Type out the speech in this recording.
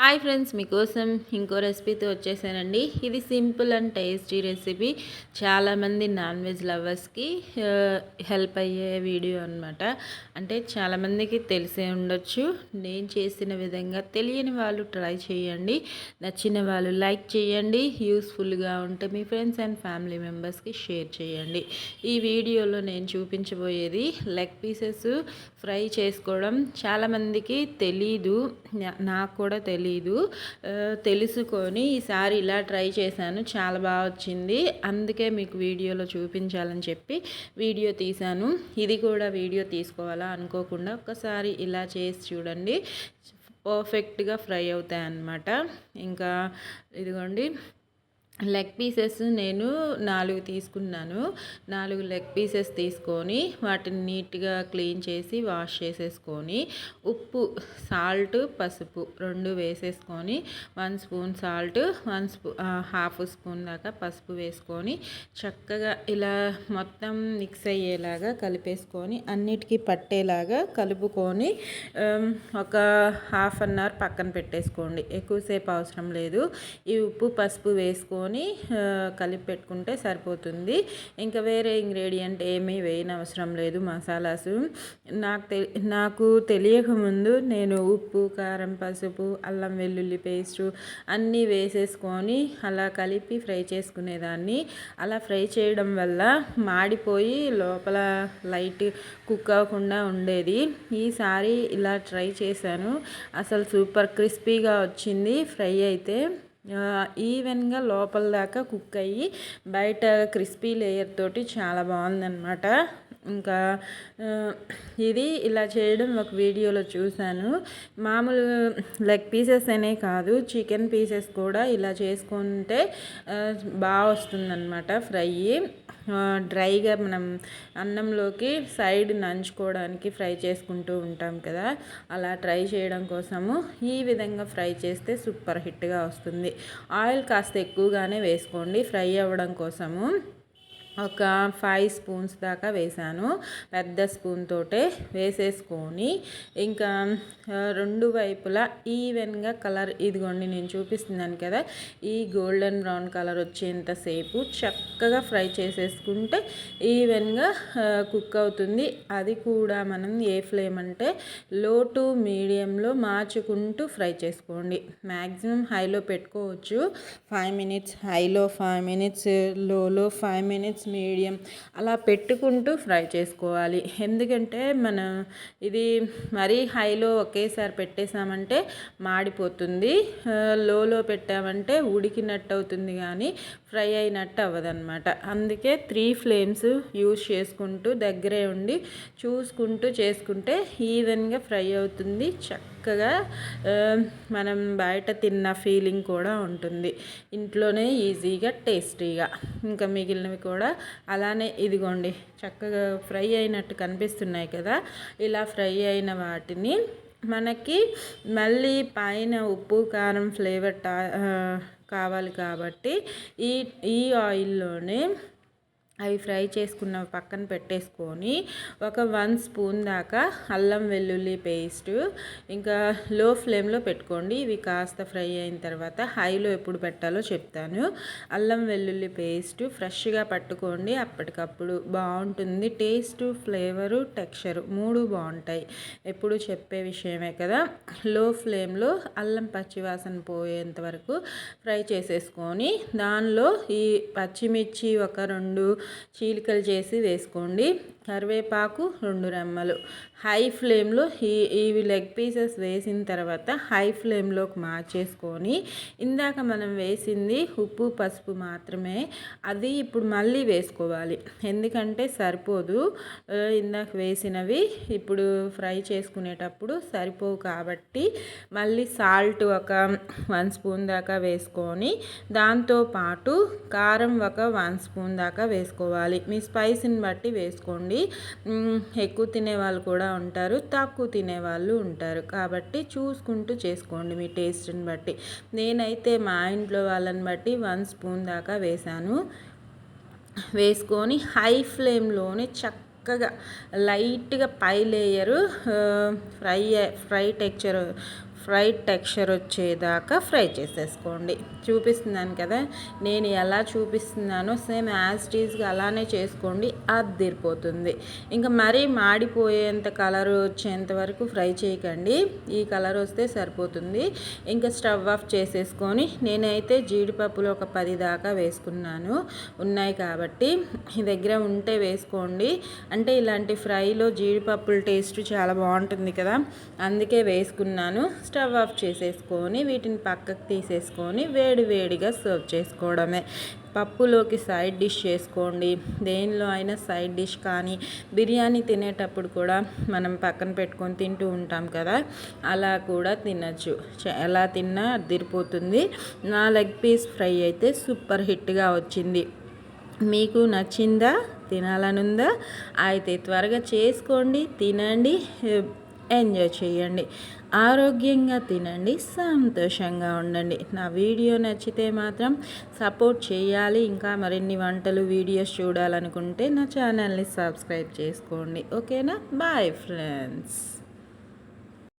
Hi friends మీకోసం ఇంకో రెసిపీతో వచ్చేసానండి. ఇది సింపుల్ అండ్ టేస్టీ రెసిపీ చాలామంది నాన్ వెజ్ లవర్స్కి హెల్ప్ అయ్యే వీడియో అనమాట అంటే చాలామందికి తెలిసే ఉండొచ్చు. నేను చేసిన విధంగా తెలియని వాళ్ళు ట్రై చేయండి. నచ్చిన వాళ్ళు లైక్ చేయండి. యూస్ఫుల్గా ఉంటే మీ ఫ్రెండ్స్ అండ్ ఫ్యామిలీ మెంబర్స్కి షేర్ చేయండి. ఈ వీడియోలో నేను చూపించబోయేది లెగ్ పీసెస్ ఫ్రై చేసుకోవడం. చాలామందికి తెలీదు. నాకు కూడా తెలియదు తెలీదు. తెలుసుకొని ఈసారి ఇలా ట్రై చేశాను. చాలా బాగా వచ్చింది. అందుకే మీకు వీడియోలో చూపించాలని చెప్పి వీడియో తీశాను. ఇది కూడా వీడియో తీసుకోవాలా అనుకోకుండా ఒక్కసారి ఇలా చేసి చూడండి. పర్ఫెక్ట్గా ఫ్రై అవుతాయి అన్నమాట ఇంకా ఇదిగోండి. లెగ్ పీసెస్ నేను నాలుగు తీసుకున్నాను. నాలుగు లెగ్ పీసెస్ తీసుకొని వాటిని నీట్గా క్లీన్ చేసి వాష్ చేసేసుకొని ఉప్పు సాల్ట్ పసుపు రెండు వేసేసుకొని one spoon salt one spoon half spoon దాకా పసుపు వేసుకొని చక్కగా ఇలా మొత్తం మిక్స్ అయ్యేలాగా కలిపేసుకొని అన్నిటికీ పట్టేలాగా కలుపుకొని ఒక హాఫ్ అన్ అవర్ పక్కన పెట్టేసుకోండి. ఎక్కువసేపు అవసరం లేదు. ఈ ఉప్పు పసుపు వేసుకొని వేసుకొని కలిపి పెట్టుకుంటే సరిపోతుంది. ఇంకా వేరే ఇంగ్రీడియంట్ ఏమీ వేయని అవసరం లేదు మసాలాస్. నాకు తె నాకు తెలియకముందు నేను ఉప్పు కారం పసుపు అల్లం వెల్లుల్లి పేస్టు అన్నీ వేసేసుకొని అలా కలిపి ఫ్రై చేసుకునేదాన్ని. అలా ఫ్రై చేయడం వల్ల మాడిపోయి లోపల లైట్ కుక్ అవ్వకుండా ఉండేది. ఈసారి ఇలా ట్రై చేశాను. అసలు సూపర్ క్రిస్పీగా వచ్చింది ఫ్రై అయితే. ఈవెన్గా లోపల దాకా కుక్ అయ్యి బయట క్రిస్పీ లేయర్ తోటి చాలా బాగుందన్నమాట. ఇంకా ఇది ఇలా చేయడం ఒక వీడియోలో చూశాను. మామూలు లెగ్ పీసెస్ అనే కాదు చికెన్ పీసెస్ కూడా ఇలా చేసుకుంటే బాగా వస్తుందన్నమాట ఫ్రై. డ్రైగా మనం అన్నంలోకి సైడ్ నంచుకోవడానికి ఫ్రై చేసుకుంటూ ఉంటాం కదా. అలా ట్రై చేయడం కోసము ఈ విధంగా ఫ్రై చేస్తే సూపర్ హిట్గా వస్తుంది. ఆయిల్ కాస్త ఎక్కువగానే వేసుకోండి. ఫ్రై అవ్వడం కోసము. ఒక ఫైవ్ స్పూన్స్ దాకా వేసాను పెద్ద స్పూన్ తోటే వేసేసుకొని ఇంకా రెండు వైపులా ఈవెన్గా కలర్ ఇదిగోండి నేను చూపిస్తున్నాను కదా ఈ గోల్డెన్ బ్రౌన్ కలర్ వచ్చేంతసేపు చక్కగా ఫ్రై చేసేసుకుంటే ఈవెన్గా కుక్ అవుతుంది. అది కూడా మనం ఏ ఫ్లేమ్ అంటే లో టు మీడియంలో మార్చుకుంటూ ఫ్రై చేసుకోండి. మ్యాక్సిమం హైలో పెట్టుకోవచ్చు. ఫైవ్ మినిట్స్ హైలో ఫైవ్ మినిట్స్ లోలో ఫైవ్ మినిట్స్ మీడియం అలా పెట్టుకుంటూ ఫ్రై చేసుకోవాలి. ఎందుకంటే మన ఇది మరీ హైలో ఒకేసారి పెట్టేసామంటే మాడిపోతుంది. లోలో పెట్టామంటే ఉడికినట్టు అవుతుంది కానీ ఫ్రై అయినట్టు అవ్వదన్నమాట. అందుకే త్రీ ఫ్లేమ్స్ యూస్ చేసుకుంటూ దగ్గరే ఉండి చూసుకుంటూ చేసుకుంటే ఈవెన్గా ఫ్రై అవుతుంది. చక్కగా మనం బయట తిన్న ఫీలింగ్ కూడా ఉంటుంది. ఇంట్లోనే ఈజీగా టేస్టీగా. ఇంకా మిగిలినవి కూడా అలానే ఇదిగోండి చక్కగా ఫ్రై అయినట్టు కనిపిస్తున్నాయి కదా. ఇలా ఫ్రై అయిన వాటిని మనకి మళ్ళీ పైన ఉప్పు కారం ఫ్లేవర్ కావాలి కాబట్టి ఈ ఈ ఆయిల్లోనే అవి ఫ్రై చేసుకున్న పక్కన పెట్టేసుకొని ఒక వన్ స్పూన్ దాకా అల్లం వెల్లుల్లి పేస్ట్ ఇంకా లో ఫ్లేమ్లో పెట్టుకోండి. ఇవి కాస్త ఫ్రై అయిన తర్వాత హైలో ఎప్పుడు పెట్టాలో చెప్తాను. అల్లం వెల్లుల్లి పేస్ట్ ఫ్రెష్గా పట్టుకోండి. అప్పటికప్పుడు బాగుంటుంది. టేస్ట్ ఫ్లేవరు టెక్స్చర్ మూడు బాగుంటాయి. ఎప్పుడు చెప్పే విషయమే కదా. లో ఫ్లేమ్లో అల్లం పచ్చివాసన పోయేంత వరకు ఫ్రై చేసేసుకొని దానిలో ఈ పచ్చిమిర్చి ఒక రెండు చీలికలు చేసి వేసుకోండి. కరివేపాకు రెండు రెమ్మలు. హై ఫ్లేమ్లో ఈ ఇవి లెగ్ పీసెస్ వేసిన తర్వాత హై ఫ్లేమ్లోకి మార్చేసుకొని ఇందాక మనం వేసింది ఉప్పు పసుపు మాత్రమే. అది ఇప్పుడు మళ్ళీ వేసుకోవాలి. ఎందుకంటే సరిపోదు. ఇందాక వేసినవి ఇప్పుడు ఫ్రై చేసుకునేటప్పుడు సరిపోవు కాబట్టి మళ్ళీ సాల్ట్ ఒక వన్ స్పూన్ దాకా వేసుకొని దాంతోపాటు కారం ఒక వన్ స్పూన్ దాకా వేసుకోవాలి. మీ స్పైస్ని బట్టి వేసుకోండి. ఎక్కువ తినే వాళ్ళు కూడా ఉంటారు తక్కువ తినేవాళ్ళు ఉంటారు. కాబట్టి చూసుకుంటూ చేసుకోండి మీ టేస్ట్ని బట్టి. నేనైతే మా ఇంట్లో వాళ్ళని బట్టి వన్ స్పూన్ దాకా వేసాను వేసుకొని హై ఫ్లేమ్లోనే చక్క చక్కగా లైట్గా పై layer fry fry texture fry texture వచ్చేదాకా ఫ్రై చేసేసుకోండి. చూపిస్తున్నాను కదా నేను ఎలా చూపిస్తున్నానో సేమ్ యాజ్ టీజ్గా అలానే చేసుకోండి అదిరిపోతుంది ఇంకా మరీ మాడిపోయేంత కలర్ వచ్చేంత వరకు ఫ్రై చేయకండి. ఈ కలర్ వస్తే సరిపోతుంది. ఇంకా స్టవ్ ఆఫ్ చేసేసుకొని నేనైతే జీడిపప్పులు ఒక పది దాకా వేసుకున్నాను. ఉన్నాయి కాబట్టి మీ దగ్గర ఉంటే వేసుకోండి. అంటే ఇలాంటి ఫ్రైలో జీడిపప్పుల టేస్ట్ చాలా బాగుంటుంది కదా అందుకే వేసుకున్నాను. స్టవ్ ఆఫ్ చేసేసుకొని వీటిని పక్కకు తీసేసుకొని వేడి వేడిగా సర్వ్ చేసుకోవడమే. పప్పులోకి సైడ్ డిష్ చేసుకోండి. దేనిలో అయినా సైడ్ డిష్ కానీ బిర్యానీ తినేటప్పుడు కూడా మనం పక్కన పెట్టుకొని తింటూ ఉంటాం కదా అలా కూడా తినచ్చు. ఎలా తిన్నా అదిరిపోతుంది. నా లెగ్ పీస్ ఫ్రై అయితే సూపర్ హిట్గా వచ్చింది. మీకు నచ్చిందా? తినాలనుందా? అయితే త్వరగా చేసుకోండి తినండి. ఎంజాయ్ చేయండి. ఆరోగ్యంగా తినండి. సంతోషంగా ఉండండి. నా వీడియో నచ్చితే మాత్రం సపోర్ట్ చేయాలి. ఇంకా మరిన్ని వంటలు వీడియోస్ చూడాలనుకుంటే నా ఛానల్ని సబ్స్క్రైబ్ చేసుకోండి. ఓకేనా? Bye friends.